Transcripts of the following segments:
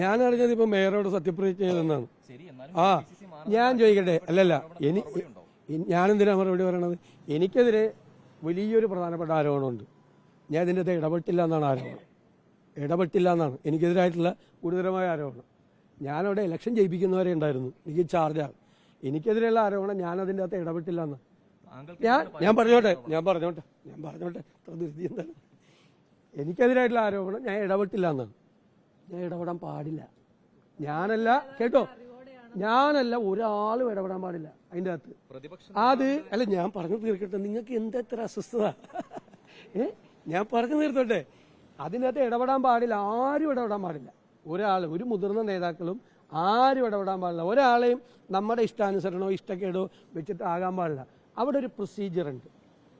ഞാൻ അറിഞ്ഞത് ഇപ്പൊ മേയറോട് സത്യപ്രതിജ്ഞ ചെയ്തെന്നാണ്. ആ ഞാൻ ചോദിക്കട്ടെ. അല്ലല്ല എനി? ഞാനെന്തിനാ മറുപടി പറയണത്? എനിക്കെതിരെ വലിയൊരു പ്രധാനപ്പെട്ട ആരോപണമുണ്ട്. ഞാൻ ഇതിന്റെ അകത്ത് ഇടപെട്ടില്ല എന്നാണ് ആരോപണം. ഇടപെട്ടില്ല എന്നാണ് എനിക്കെതിരായിട്ടുള്ള ഗുരുതരമായ ആരോപണം. ഞാനവിടെ ഇലക്ഷൻ ജയിപ്പിക്കുന്നവരെ ഉണ്ടായിരുന്നു. എനിക്ക് ചാർജാണ് എനിക്കെതിരെയുള്ള ആരോപണം ഞാൻ അതിന്റെ അകത്ത് ഇടപെട്ടില്ല എന്നാണ്. ഞാൻ ഞാൻ പറഞ്ഞോട്ടെ ഞാൻ പറഞ്ഞോട്ടെ ഞാൻ പറഞ്ഞോട്ടെ. എനിക്കെതിരായിട്ടുള്ള ആരോപണം ഞാൻ ഇടപെട്ടില്ല എന്നാണ്. ഞാൻ ഇടപെടാൻ പാടില്ല. ഞാനല്ല കേട്ടോ? ഞാനല്ല ഒരാളും ഇടപെടാൻ പാടില്ല അതിന്റെ അകത്ത്. പ്രതിപക്ഷ അത് അല്ല ഞാൻ പറഞ്ഞു തീർക്കട്ടെ നിങ്ങൾക്ക് എന്താ ഇത്ര അസ്വസ്ഥത? ഏ? ഞാൻ പറഞ്ഞു തീർത്തോട്ടെ. അതിനകത്ത് ഇടപെടാൻ പാടില്ല ആരും ഇടപെടാൻ പാടില്ല. ഒരാൾ ഒരു മുതിർന്ന നേതാക്കളും ആരും ഇടപെടാൻ പാടില്ല. ഒരാളെയും നമ്മുടെ ഇഷ്ടാനുസരണോ ഇഷ്ടക്കേടോ വെച്ചിട്ട് ആകാൻ പാടില്ല. അവിടെ ഒരു പ്രൊസീജിയർ ഉണ്ട്.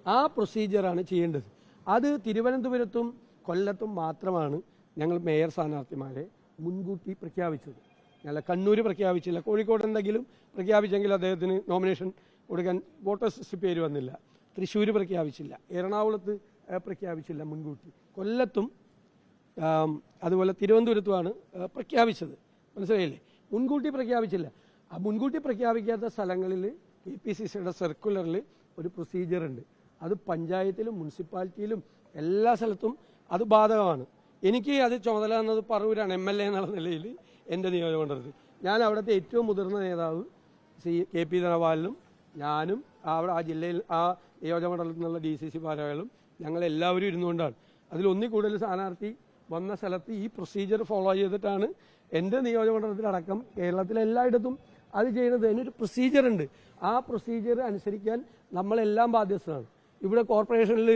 ആ പ്രൊസീജിയറാണ് ചെയ്യേണ്ടത്. അത് തിരുവനന്തപുരത്തും കൊല്ലത്തും മാത്രമാണ് ഞങ്ങൾ മേയർ സ്ഥാനാർത്ഥിമാരെ മുൻകൂട്ടി പ്രഖ്യാപിച്ചത്. ഞങ്ങൾ കണ്ണൂർ പ്രഖ്യാപിച്ചില്ല. കോഴിക്കോട് എന്തെങ്കിലും പ്രഖ്യാപിച്ചെങ്കിൽ അദ്ദേഹത്തിന് നോമിനേഷൻ കൊടുക്കാൻ വോട്ടേഴ്സ് പേര് വന്നില്ല. തൃശ്ശൂർ പ്രഖ്യാപിച്ചില്ല. എറണാകുളത്ത് പ്രഖ്യാപിച്ചില്ല മുൻകൂട്ടി. കൊല്ലത്തും അതുപോലെ തിരുവനന്തപുരത്തുമാണ് പ്രഖ്യാപിച്ചത്. മനസ്സിലായില്ലേ? മുൻകൂട്ടി പ്രഖ്യാപിച്ചില്ല. ആ മുൻകൂട്ടി പ്രഖ്യാപിക്കാത്ത സ്ഥലങ്ങളിൽ കെ പി സി സിയുടെ സർക്കുലറിൽ ഒരു പ്രൊസീജിയർ ഉണ്ട്. അത് പഞ്ചായത്തിലും മുനിസിപ്പാലിറ്റിയിലും എല്ലാ സ്ഥലത്തും അത് ബാധകമാണ്. എനിക്ക് അത് ചുമതല എന്നത് പറവൂരാണ് എം എൽ എ എന്നുള്ള നിലയിൽ എന്റെ നിയോജകമണ്ഡലത്തിൽ ഞാൻ അവിടുത്തെ ഏറ്റവും മുതിർന്ന നേതാവ് സി കെ പി ധനപാലിനും ഞാനും അവിടെ ആ ജില്ലയിൽ ആ നിയോജകമണ്ഡലത്തിൽ നിന്നുള്ള ഡി സി സി ഭാരവാഹികളും ഞങ്ങളെല്ലാവരും ഇരുന്നുകൊണ്ടാണ് അതിൽ ഒന്നിൽ കൂടുതൽ സ്ഥാനാർത്ഥി വന്ന സ്ഥലത്ത് ഈ പ്രൊസീജിയർ ഫോളോ ചെയ്തിട്ടാണ് എന്റെ നിയോജകമണ്ഡലത്തിലടക്കം കേരളത്തിലെ എല്ലായിടത്തും അത് ചെയ്യുന്നത്. അതിനൊരു പ്രൊസീജിയർ ഉണ്ട്. ആ പ്രൊസീജിയർ അനുസരിക്കാൻ നമ്മളെല്ലാം ബാധ്യസ്ഥരാണ്. ഇവിടെ കോർപ്പറേഷനിൽ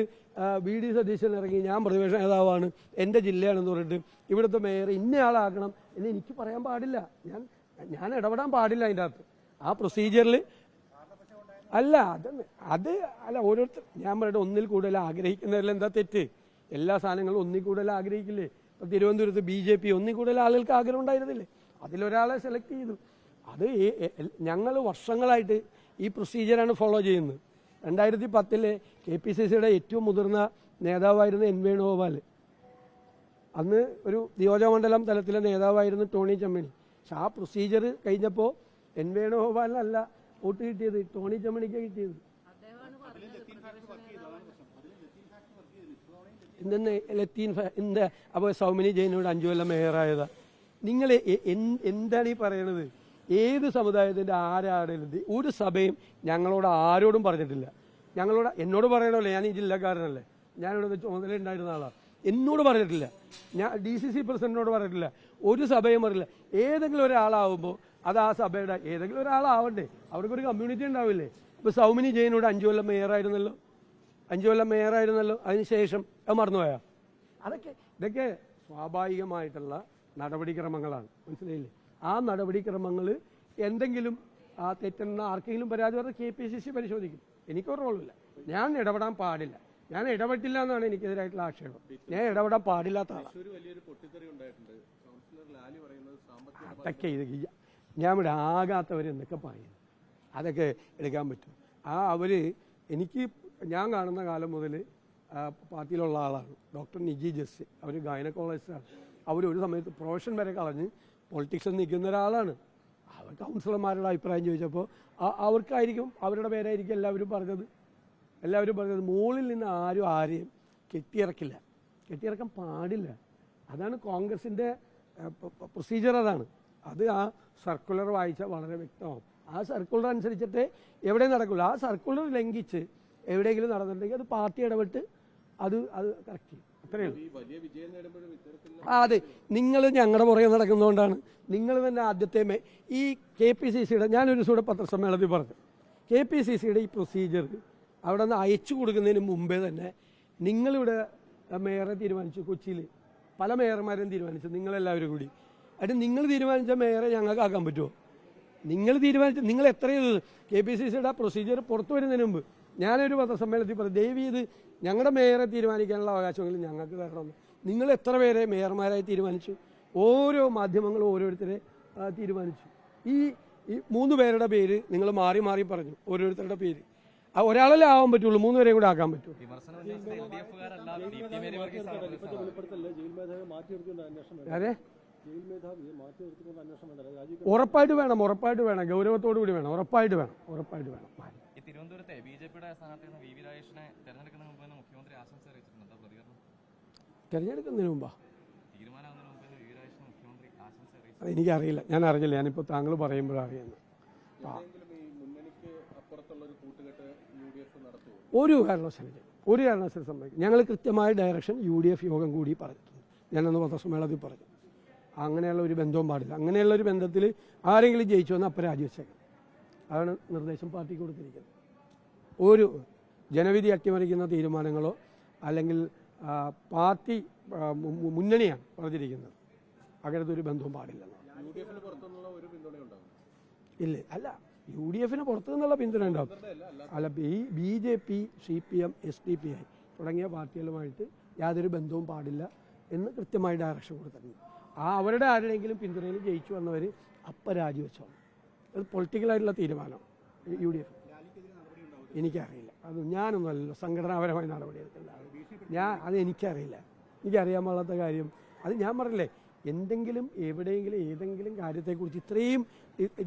ബി ഡി സതീശൻ ഇറങ്ങി. ഞാൻ പ്രതിപക്ഷ നേതാവാണ്. എന്റെ ജില്ലയാണെന്ന് പറഞ്ഞിട്ട് ഇവിടുത്തെ മേയർ ഇന്നയാളാക്കണം എന്ന് എനിക്ക് പറയാൻ പാടില്ല. ഞാൻ ഞാൻ ഇടപെടാൻ പാടില്ല അതിന്റെ അകത്ത് ആ പ്രൊസീജിയറിൽ അല്ല അത് അത് അല്ല ഓരോരുത്തർ ഞാൻ പറയട്ടെ ഒന്നിൽ കൂടുതൽ ആഗ്രഹിക്കുന്നതിൽ എന്താ തെറ്റ്? എല്ലാ സാധനങ്ങളും ഒന്നിൽ കൂടുതൽ ആഗ്രഹിക്കില്ലേ? ഇപ്പം തിരുവനന്തപുരത്ത് ബി ജെ പി ഒന്നിൽ കൂടുതൽ ആളുകൾക്ക് ആഗ്രഹം ഉണ്ടായിരുന്നില്ലേ? അതിലൊരാളെ സെലക്ട് ചെയ്തു. അത് ഞങ്ങൾ വർഷങ്ങളായിട്ട് ഈ പ്രൊസീജിയറാണ് ഫോളോ ചെയ്യുന്നത്. രണ്ടായിരത്തി പത്തിലെ കെ പി സി സിയുടെ ഏറ്റവും മുതിർന്ന നേതാവായിരുന്നു എൻ വേണുഗോപാൽ അന്ന് ഒരു നിയോജകമണ്ഡലം തലത്തിലെ നേതാവായിരുന്നു ടോണി ചമ്മണി. പക്ഷെ ആ പ്രൊസീജിയർ കഴിഞ്ഞപ്പോൾ എൻ വേണുഗോപാലിനല്ല വോട്ട് കിട്ടിയത് ടോണി ചമ്മണിക്ക് കിട്ടിയത്. എന്തെന്ന് ലത്തീൻ എന്താ അപ്പോൾ സൗമിനി ജെയിനോട് അഞ്ചു കൊല്ലം മേയറായതാ. നിങ്ങൾ എന്താണ് ഈ പറയണത്? ഏത് സമുദായത്തിന്റെ ആരാണെങ്കിലും ഒരു സഭയും ഞങ്ങളോട് ആരോടും പറഞ്ഞിട്ടില്ല. ഞങ്ങളോട് എന്നോട് പറയണമല്ലേ ഞാൻ ഈ ജില്ലക്കാരനല്ലേ. ഞാനിവിടെ ചുമതല ഉണ്ടായിരുന്ന ആളാണ് എന്നോട് പറഞ്ഞിട്ടില്ല. ഞാൻ ഡി സി സി പ്രസിഡന്റിനോട് പറഞ്ഞിട്ടില്ല. ഒരു സഭയും പറഞ്ഞില്ല ഏതെങ്കിലും ഒരാളാവുമ്പോൾ അത് ആ സഭയുടെ ഏതെങ്കിലും ഒരാളാവണ്ടേ. അവർക്കൊരു കമ്മ്യൂണിറ്റി ഉണ്ടാവില്ലേ? ഇപ്പൊ സൗമിനി ജയനോട് അഞ്ചു കൊല്ലം മേയറായിരുന്നല്ലോ അഞ്ചു കൊല്ലം മേയറായിരുന്നല്ലോ അതിനുശേഷം അത് മറന്നുപോയാ. അതൊക്കെ ഇതൊക്കെ സ്വാഭാവികമായിട്ടുള്ള നടപടിക്രമങ്ങളാണ്. മനസ്സിലായില്ലേ? ആ നടപടിക്രമങ്ങൾ എന്തെങ്കിലും ആ തെറ്റെന്ന ആർക്കെങ്കിലും പരാതി പറഞ്ഞാൽ കെ പി സി സി പരിശോധിക്കും. എനിക്കൊരു റോളില്ല. ഞാൻ ഇടപെടാൻ പാടില്ല. ഞാൻ ഇടപെട്ടില്ല എന്നാണ് എനിക്കെതിരായിട്ടുള്ള ആക്ഷേപം. ഞാൻ ഇടപെടാൻ പാടില്ലാത്ത അതൊക്കെ ഇത് ഞാൻ ഇവിടെ ആകാത്തവർ എന്നൊക്കെ പറയുന്നു. അതൊക്കെ എടുക്കാൻ പറ്റും. ആ അവർ എനിക്ക് ഞാൻ കാണുന്ന കാലം മുതൽ പാർട്ടിയിലുള്ള ആളാണ്. ഡോക്ടർ നിജി ജസ് അവർ ഗൈനക്കോളജിസ്റ്റാണ്. അവർ ഒരു സമയത്ത് പ്രൊഫഷൻ വരെ കളഞ്ഞ് പൊളിറ്റിക്സിൽ നിൽക്കുന്ന ഒരാളാണ്. അവർ കൗൺസിലർമാരുടെ അഭിപ്രായം ചോദിച്ചപ്പോൾ അവർക്കായിരിക്കും അവരുടെ പേരായിരിക്കും എല്ലാവരും പറഞ്ഞത്. എല്ലാവരും പറഞ്ഞത് മുകളിൽ നിന്ന് ആരും ആരെയും കെട്ടിയിറക്കില്ല. കെട്ടിയിറക്കാൻ പാടില്ല. അതാണ് കോൺഗ്രസിന്റെ പ്രൊസീജിയർ അതാണ്. അത് ആ സർക്കുലർ വായിച്ചാൽ വളരെ വ്യക്തമാവും. ആ സർക്കുലർ അനുസരിച്ചിട്ട് എവിടെ നടക്കുള്ളൂ. ആ സർക്കുലർ ലംഘിച്ച് എവിടെയെങ്കിലും നടന്നിട്ടുണ്ടെങ്കിൽ അത് പാർട്ടി ഇടപെട്ട് അത് അത് കറക്റ്റ് ചെയ്യും. ഇത്തരത്തിൽ ആ അതെ. നിങ്ങൾ ഞങ്ങളുടെ പുറകെ നടക്കുന്നതുകൊണ്ടാണ് നിങ്ങൾ തന്നെ ആദ്യത്തെ ഈ കെ പി സി സിയുടെ ഞാനൊരു സൂടെ പത്രസമ്മേളനത്തിൽ പറഞ്ഞു. കെ പി സി സിയുടെ ഈ പ്രൊസീജിയർ അവിടെ നിന്ന് അയച്ചു കൊടുക്കുന്നതിന് മുമ്പേ തന്നെ നിങ്ങളിവിടെ മേയറെ തീരുമാനിച്ചു കൊച്ചിയിൽ പല മേയർമാരെയും തീരുമാനിച്ചു നിങ്ങളെല്ലാവരും കൂടി. അതിന് നിങ്ങൾ തീരുമാനിച്ച മേയറെ ഞങ്ങൾക്ക് ആക്കാൻ പറ്റുമോ? നിങ്ങൾ തീരുമാനിച്ച നിങ്ങൾ എത്രയും കെ പി സി സിയുടെ പ്രൊസീജിയർ പുറത്തു വരുന്നതിന് മുമ്പ് ഞാനൊരു പത്രസമ്മേളനത്തിൽ പറഞ്ഞു ദയവ് ഇത് ഞങ്ങളുടെ മേയറെ തീരുമാനിക്കാനുള്ള അവകാശമെങ്കിലും ഞങ്ങൾക്ക് തരണമെന്ന് നിങ്ങൾ എത്ര പേരെ മേയർമാരായി തീരുമാനിച്ചു? ഓരോ മാധ്യമങ്ങളും ഓരോരുത്തരെ തീരുമാനിച്ചു. ഈ ഈ മൂന്ന് പേരുടെ പേര് നിങ്ങൾ മാറി മാറി പറഞ്ഞു ഓരോരുത്തരുടെ പേര്. ഒരാളല്ലേ ആവാൻ പറ്റുള്ളൂ മൂന്ന് പേരെയും കൂടെ ആക്കാൻ പറ്റൂ. അതെ ഉറപ്പായിട്ട് വേണം ഉറപ്പായിട്ട് വേണം ഗൗരവത്തോടു കൂടി വേണം ഉറപ്പായിട്ട് വേണം ഉറപ്പായിട്ട് വേണം തിരുവനന്തപുരത്തെ ബി ജെ പിയുടെ സ്ഥാനാർത്ഥി വി വി രാജേഷിനെ തെരഞ്ഞെടുക്കുന്നതിന് മുമ്പ് തന്നെ മുഖ്യമന്ത്രി ആശംസ അറിയിച്ചിട്ടുണ്ട്. എന്താ പ്രതികരണം? തിരഞ്ഞെടുക്കുന്നതിന് മുമ്പാ? തീരുമാനമാകുന്നതിന് മുമ്പ് തന്നെ വി വി രാജേഷിന് മുഖ്യമന്ത്രി ആശംസ അറിയിച്ചു അത് എനിക്കറിയില്ല. ഞാൻ അറിഞ്ഞില്ല. ഞാനിപ്പോൾ താങ്കൾ പറയുമ്പോഴാണ് അറിയുന്നത്. എന്തെങ്കിലും ഈ മുന്നണിക്ക് അപ്പുറത്തുള്ള ഒരു കൂട്ടുകെട്ട് യു ഡി ഒരു കാരണവശാലും ഒരു കാരണവശാലും സംഭവിക്കും ഞങ്ങൾ കൃത്യമായ ഡയറക്ഷൻ യു ഡി എഫ് യോഗം കൂടി പറഞ്ഞിട്ടുണ്ട്. ഞാനന്ന് പത്രസമ്മേളനത്തിൽ പറഞ്ഞു. അങ്ങനെയുള്ള ഒരു ബന്ധവും പാടില്ല. അങ്ങനെയുള്ള ഒരു ബന്ധത്തിൽ ആരെങ്കിലും ജയിച്ചു വന്നാൽ അപ്പം രാജിവെച്ചേക്കാം. അതാണ് നിർദ്ദേശം പാർട്ടിക്ക് കൊടുത്തിരിക്കുന്നത്. ഒരു ജനവിധി അട്ടിമറിക്കുന്ന തീരുമാനങ്ങളോ അല്ലെങ്കിൽ പാർട്ടി മുന്നണിയാണ് പറഞ്ഞിരിക്കുന്നത്. അങ്ങനത്തെ ഒരു ബന്ധവും പാടില്ല. ഇല്ല അല്ല യു ഡി എഫിന് പുറത്തു നിന്നുള്ള പിന്തുണ ഉണ്ടാവും. അല്ല ഈ B J P C P M S D P I തുടങ്ങിയ പാർട്ടികളുമായിട്ട് യാതൊരു ബന്ധവും പാടില്ല എന്ന് കൃത്യമായി ഡയറക്ഷൻ കൊടുത്തിട്ടുണ്ട്. ആ അവരുടെ ആരുടെയെങ്കിലും പിന്തുണയിൽ ജയിച്ചു വന്നവർ അപ്പം രാജിവെച്ചോളൂ. അത് പൊളിറ്റിക്കലായിട്ടുള്ള തീരുമാനം യു ഡി എഫ്. എനിക്കറിയില്ല. അത് ഞാനൊന്നുമല്ലല്ലോ സംഘടനാപരമായ നടപടിയെടുക്കേണ്ട. ഞാൻ അത് എനിക്കറിയില്ല. എനിക്കറിയാൻ പാടാത്ത കാര്യം. അത് ഞാൻ പറഞ്ഞില്ലേ എന്തെങ്കിലും എവിടെയെങ്കിലും ഏതെങ്കിലും കാര്യത്തെക്കുറിച്ച് ഇത്രയും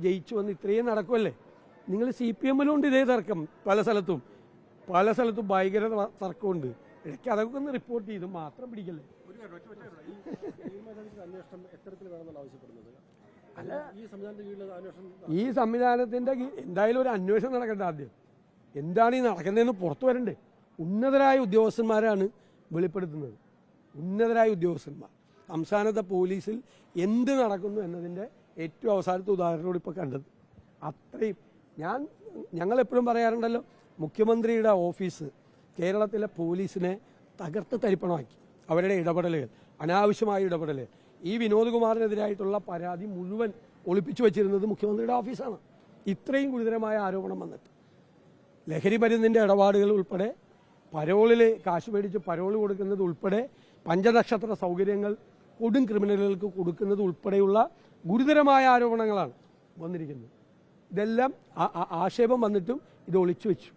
ജയിച്ചു വന്ന് ഇത്രയും നടക്കുമല്ലേ നിങ്ങൾ സി പി എമ്മിലുണ്ട് ഇതേ തർക്കം പല സ്ഥലത്തും. പല സ്ഥലത്തും ഭയങ്കര തർക്കമുണ്ട്. ഇടയ്ക്ക് അതൊക്കെ ഒന്ന് റിപ്പോർട്ട് ചെയ്ത് മാത്രം പിടിക്കല്ലേ? അല്ല ഈ സംവിധാനത്തിന്റെ ഈ സംവിധാനത്തിന്റെ എന്തായാലും ഒരു അന്വേഷണം നടക്കട്ടെ ആദ്യം. എന്താണ് ഈ നടക്കുന്നതെന്ന് പുറത്തു വരണ്ടേ. ഉന്നതരായ ഉദ്യോഗസ്ഥന്മാരാണ് വെളിപ്പെടുത്തുന്നത്. ഉന്നതരായ ഉദ്യോഗസ്ഥന്മാർ. സംസ്ഥാനത്തെ പോലീസിൽ എന്ത് നടക്കുന്നു എന്നതിന്റെ ഏറ്റവും അവസാനത്തെ ഉദാഹരണമാണ് ഇപ്പോൾ കണ്ടത്. അത്രയും ഞാൻ ഞങ്ങളെപ്പോഴും പറയാറുണ്ടല്ലോ മുഖ്യമന്ത്രിയുടെ ഓഫീസ് കേരളത്തിലെ പോലീസിനെ തകർത്ത് തരിപ്പണമാക്കി. അവരുടെ ഇടപെടലുകൾ അനാവശ്യമായ ഇടപെടലുകൾ. ഈ വിനോദ്കുമാറിനെതിരായിട്ടുള്ള പരാതി മുഴുവൻ ഒളിപ്പിച്ചു വച്ചിരുന്നത് മുഖ്യമന്ത്രിയുടെ ഓഫീസാണ്. ഇത്രയും ഗുരുതരമായ ആരോപണം വന്നിട്ട്. ലഹരി മരുന്നിന്റെ ഇടപാടുകൾ ഉൾപ്പെടെ പരോളിൽ കാശ് മേടിച്ച് പരോൾ കൊടുക്കുന്നത് ഉൾപ്പെടെ പഞ്ചനക്ഷത്ര സൗകര്യങ്ങൾ കൊടും ക്രിമിനലുകൾക്ക് കൊടുക്കുന്നത് ഉൾപ്പെടെയുള്ള ഗുരുതരമായ ആരോപണങ്ങളാണ് വന്നിരിക്കുന്നത്. ഇതെല്ലാം ആക്ഷേപം വന്നിട്ടും ഇത് ഒളിച്ചു വെച്ചു.